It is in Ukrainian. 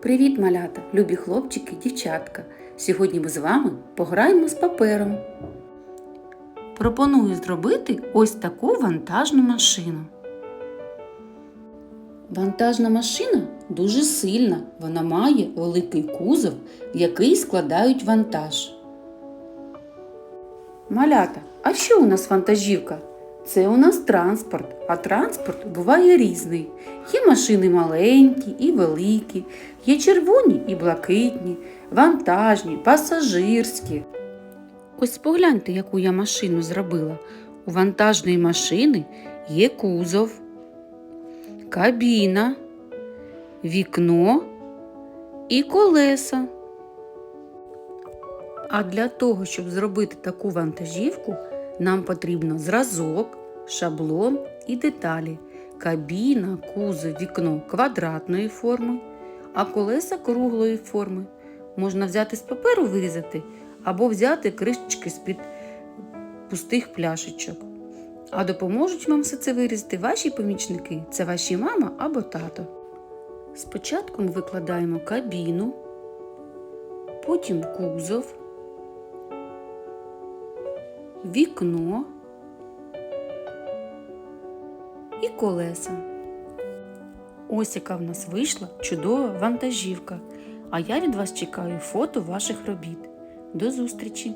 Привіт, малята, любі хлопчики, дівчатка. Сьогодні ми з вами пограємо з папером. Пропоную зробити ось таку вантажну машину. Вантажна машина дуже сильна. Вона має великий кузов, в який складають вантаж. Малята, а що у нас вантажівка? Це у нас транспорт, а транспорт буває різний. Є машини маленькі і великі, є червоні і блакитні, вантажні, пасажирські. Ось погляньте, яку я машину зробила. У вантажної машини є кузов, кабіна, вікно і колеса. А для того, щоб зробити таку вантажівку, нам потрібно зразок, шаблон і деталі. Кабіна, кузов, вікно квадратної форми, а колеса круглої форми. Можна взяти з паперу вирізати або взяти кришечки з-під пустих пляшечок. А допоможуть вам все це вирізати ваші помічники це ваші мама або тато. Спочатку ми викладаємо кабіну, потім кузов вікно і колеса. Ось яка в нас вийшла чудова вантажівка. А я від вас чекаю фото ваших робіт. До зустрічі!